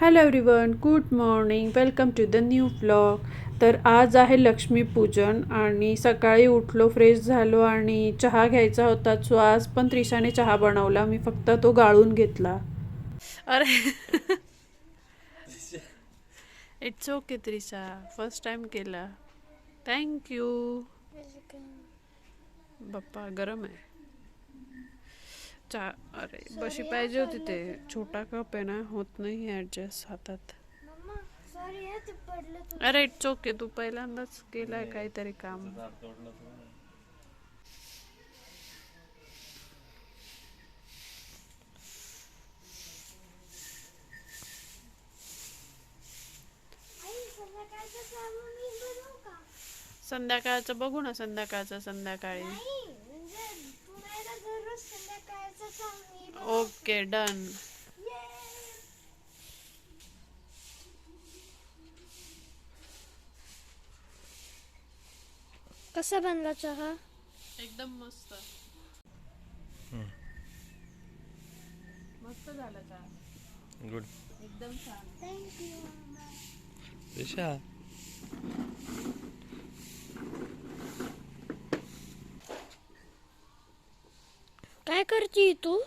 Hello everyone good morning welcome to the new blog तर आज आहे लक्ष्मीपूजन आणि सकाळी उठलो फ्रेश झालो आणि चहा घ्यायचा होता. सो आज पण त्रिशाने चहा बनवला. मी फक्त तो गाळून घेतला. अरे. It's okay Trisha. First time केला. थँक्यू बाप्पा गरम आहे. चहा अरे बशी पाहिजे होती ते. छोटा कप आहे ना होत नाही ॲडजस्ट हातात. मम्मा सॉरी हा ते पडलं तू अरे इट्स ओके तू पहिल्यांदाच केलाय काहीतरी काम. संध्याकाळचं बघू ना संध्याकाळचं संध्याकाळी नाही म्हणजे तुम्हाला दररोज संध्याकाळचं सामान मी ओके डन कसा बनला चहा? एकदम मस्त. मस्त झाला चहा. गुड एकदम छान. दिशा काय करते तू?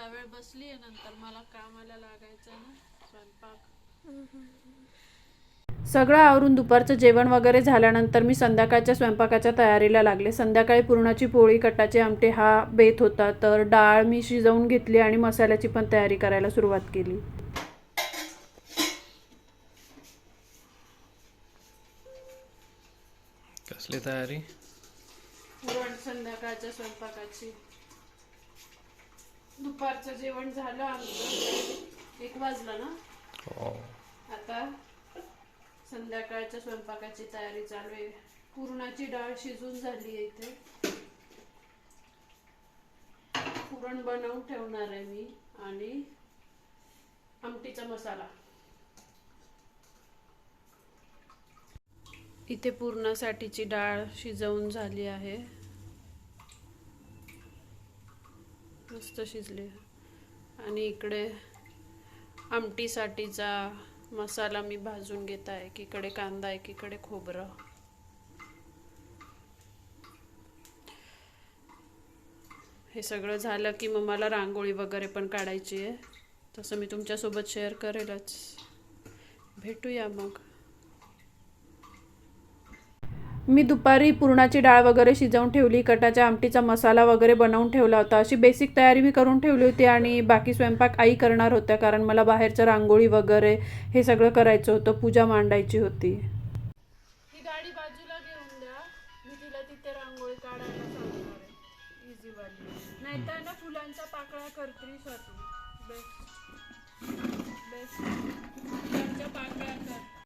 थोडा वेळ बसली आहे नंतर मला कामाला लागायचं ना स्वयंपाक. सगळं आवरून दुपारचं जेवण वगैरे झाल्यानंतर मी संध्याकाळच्या स्वयंपाकाच्या तयारीला लागले. संध्याकाळी पुरणाची पोळी कटाचे आमटे हा बेत होता. तर डाळ मी शिजवून घेतली आणि मसाल्याची पण तयारी करायला सुरुवात केली. कसली तयारी? पुरण संध्याकाळच्या स्वयंपाकाची. दुपारचं जेवण झालं आमचं. एक वाजला ना? हो. आता संध्याकाळच्या स्वयंपाकाची तयारी चालू आहे. पुरणाची डाळ शिजून झाली आहे इथे. पुरण बनवून ठेवणार आहे मी आणि आमटीचा मसाला. इथे पुरणासाठीची डाळ शिजवून झाली आहे. मस्त शिजले. आणि इकडे आमटीसाठीचा मसाला मी भाजून घेत आहे. एकीकडे कांदा एकीकडे खोबरं. हे सगळं झालं की मग मला रांगोळी वगैरे पण काढायची आहे. तसं मी तुमच्यासोबत शेअर करेलच. भेटूया मग. मी दुपारी पुरणाची डाळ वगैरे शिजवून ठेवली कटाच्या आमटीचा मसाला वगैरे बनवून ठेवला होता. अशी बेसिक तयारी मी करून ठेवली होती आणि बाकी स्वयंपाक आई करणार होत्या कारण मला बाहेरचं रांगोळी वगैरे हे सगळं करायचं होतं पूजा मांडायची होती. ही गाडी बाजूला घेऊन द्या. मी तिला तिथे रांगोळी काढायला सांगणार आहे. इझी वाली. नाही तर ना फुलांचा पाकळ्या करतील तू बेस्ट बेस्ट फुलांच्या पाकळ्या कर.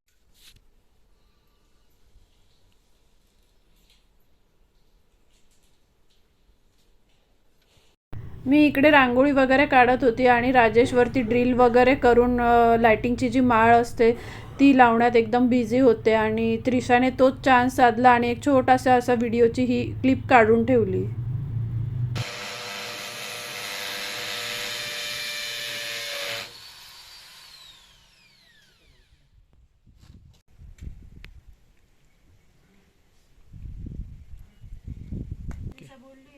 मी इकडे रांगोळी वगैरे काढत होती आणि राजेशवरती ड्रिल वगैरे करून लायटिंगची जी माळ असते ती लावण्यात एकदम बिझी होते आणि त्रिशाने तोच चान्स साधला आणि एक छोटासा असा व्हिडिओची ही क्लिप काढून ठेवली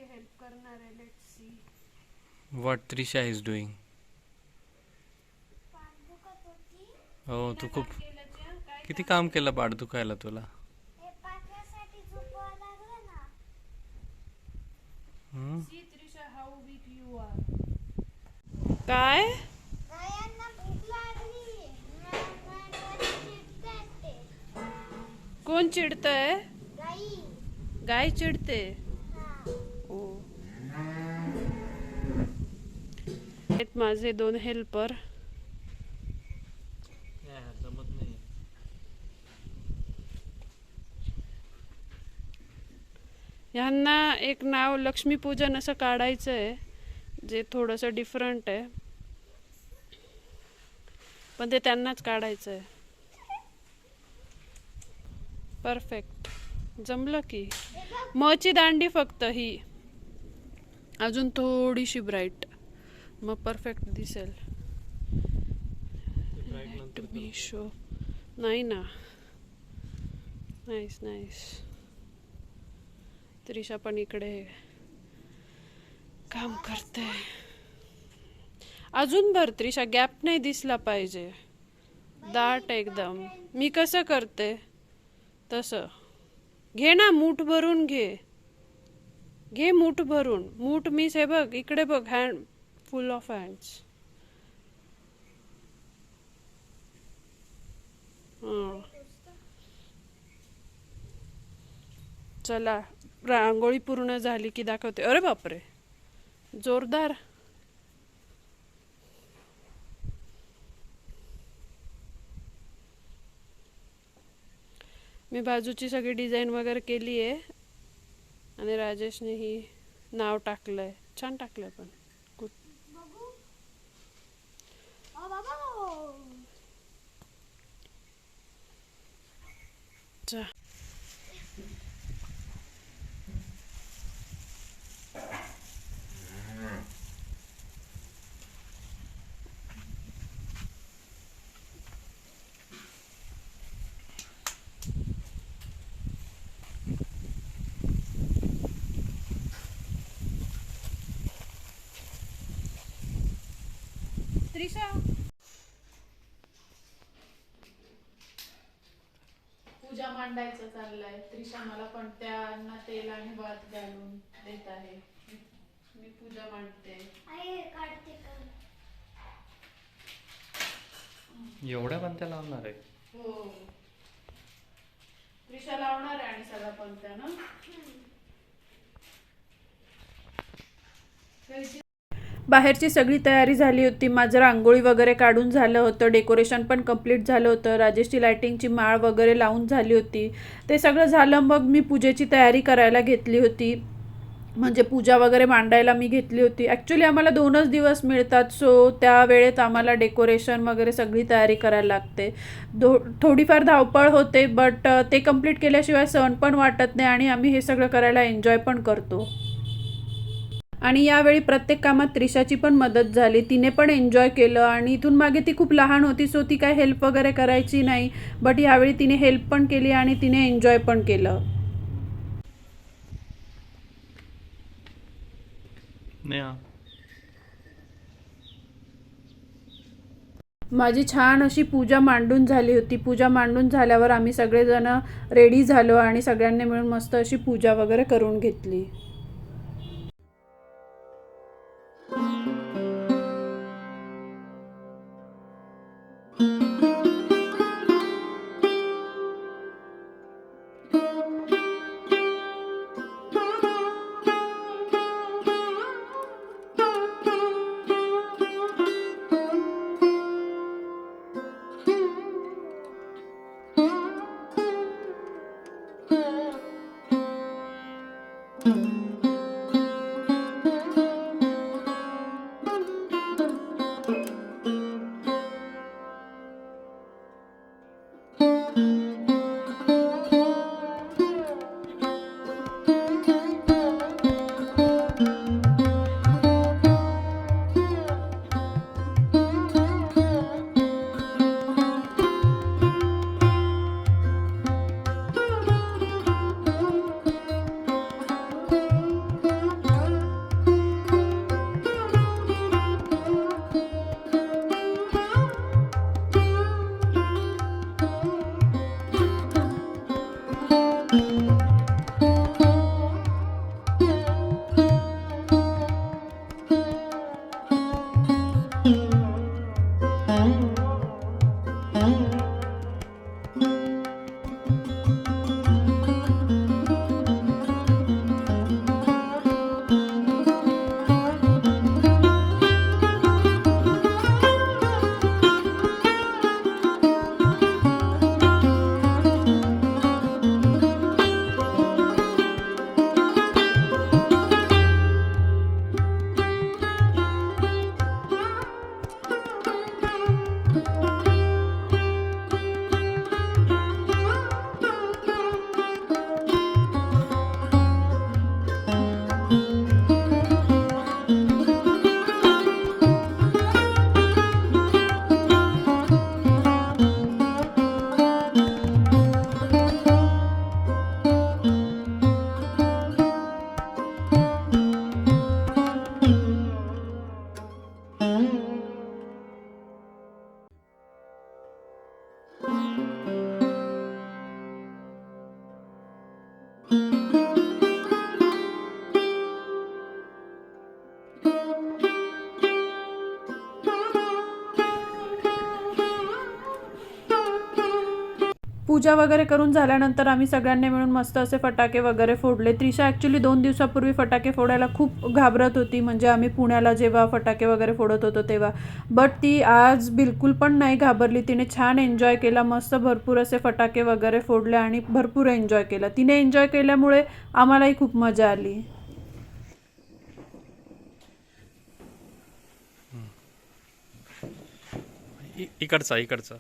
हेल्प करणार आहे let's see what Trisha is doing पाठ दुखत होती हो तू खूप किती काम केलं पाठ दुखायला तुला? हे? काय? कोण चिडतंय? गाई. गाय चिडते. आहेत माझे दोन हेल्पर ह्यांना एक नाव लक्ष्मीपूजन असं काढायचं आहे जे थोडंसं डिफरंट आहे. पण ते त्यांनाच काढायचं आहे परफेक्ट जमलं की. मची दांडी फक्त ही. अजून थोडीशी ब्राईट मग परफेक्ट दिसेल मी शो नाही ना नाईस नाईस त्रिशा पण इकडे काम करते अजून भर त्रिशा गॅप नाही दिसला पाहिजे. दाट एकदम. मी कसं करते? तसं. घे ना मूठ भरून घे. घे मूठ भरून. मूठ मीस हे बघ इकडे बघ handful of ants. Ah. चला रांगोळी पूर्ण झाली की दाखवते. अरे बापरे. जोरदार. मी बाजूची सगळी डिझाईन वगैरे केली आहे आणि राजेशने ही नाव टाकलंय. छान टाकलंय पण. चा. त्रिशा पूजा मांडायचं चाललंय. त्रिशा मला पण त्यांना तेल आणि भात घालून देत आहे. मी पूजा मांडते. एवढ्या पंत्या लावणार आहे? हो. त्रिशा लावणार आहे आणि सगळा पण ना? बाहेरची सगळी तयारी झाली होती. माझं रांगोळी वगैरे काढून झालं होतं. डेकोरेशन पण कंप्लीट झालं होतं. राजेशची लायटिंगची माळ वगैरे लावून झाली होती. ते सगळं झालं मग मी पूजेची तयारी करायला घेतली होती. म्हणजे पूजा वगैरे मांडायला मी घेतली होती. ॲक्च्युली आम्हाला दोनच दिवस मिळतात सो त्या वेळेत आम्हाला डेकोरेशन वगैरे सगळी तयारी करायला लागते. दो थोडीफार धावपळ होते बट ते कंप्लीट केल्याशिवाय सण पण वाटत नाही आणि आम्ही हे सगळं करायला एन्जॉय पण करतो. आणि यावेळी प्रत्येक कामात त्रिशाची पण मदत झाली. तिने पण एन्जॉय केलं आणि इथून मागे ती खूप लहान होती सो ती काय हेल्प वगैरे करायची नाही. बट यावेळी तिने हेल्प पण केली आणि तिने एन्जॉय पण केलं. माझी छान अशी पूजा मांडून झाली होती. पूजा मांडून झाल्यावर आम्ही सगळेजण रेडी झालो आणि सगळ्यांनी मिळून मस्त अशी पूजा वगैरे करून घेतली. पूजा वगैरे करून झाल्यानंतर आम्ही सगळ्यांनी मिळून मस्त असे फटाके वगैरे फोडले. त्रिशा ॲक्च्युली दोन दिवसापूर्वी फटाके फोडायला खूप घाबरत होती. म्हणजे आम्ही पुण्याला जेव्हा फटाके वगैरे फोडत होतो तेव्हा. बट ती आज बिलकुल पण नाही घाबरली. तिने छान एन्जॉय केला. मस्त भरपूर असे फटाके वगैरे फोडले आणि भरपूर एन्जॉय केला. तिने एन्जॉय केल्यामुळे आम्हालाही खूप मजा आली. इकडचा इकडचा.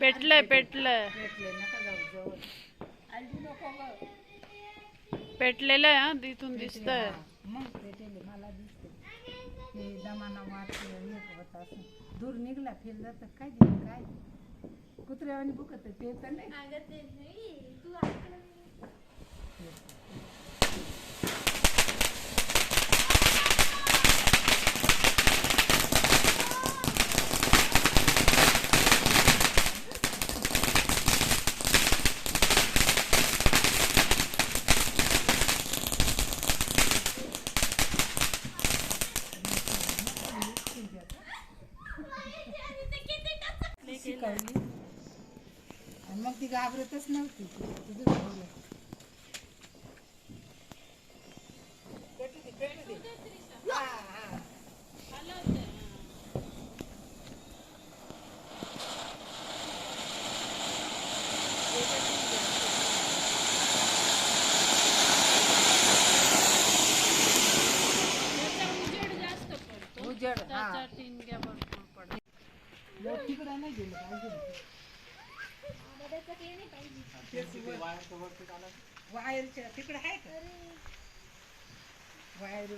पेटलंय पेटलंय. पेटलेलं आहे हा तिथून दिसतंय. मग पेटेले मला दिसते हे दमाना मारते एक होत असं. दूर निघला फेल जातं काय दिलं काय? कुत्र्यावानी बुकत ते तर नाही तू ऐकलं नाही. शिकवली आणि मग ती घाबरतच नव्हती तुझं बोललं. उजेड हा लोक तिकडं नाही गेले पाहिजे दादाचं काही नाही पाहिजे वायरच्या तिकडे आहे का? वायर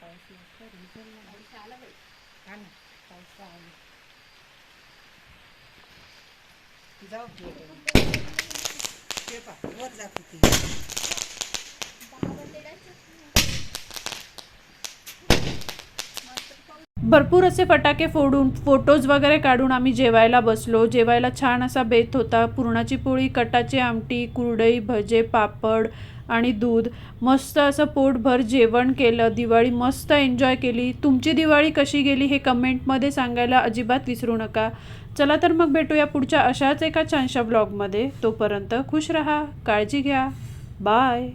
पाऊस लागतो विसरला हा ना पाऊस आला. जाऊ ते पा वर जाते ती भरपूर असे फटाके फोडून फोटोज वगैरे काढून आम्ही जेवायला बसलो. जेवायला छान असा बेत होता. पुरणाची पोळी कटाची आमटी कुरडई भजे पापड आणि दूध. मस्त असं पोटभर जेवण केलं. दिवाळी मस्त एन्जॉय केली. तुमची दिवाळी कशी गेली हे कमेंटमध्ये सांगायला अजिबात विसरू नका. चला तर मग भेटूया पुढच्या अशाच एका छानशा ब्लॉगमध्ये तोपर्यंत खुश रहा काळजी घ्या. बाय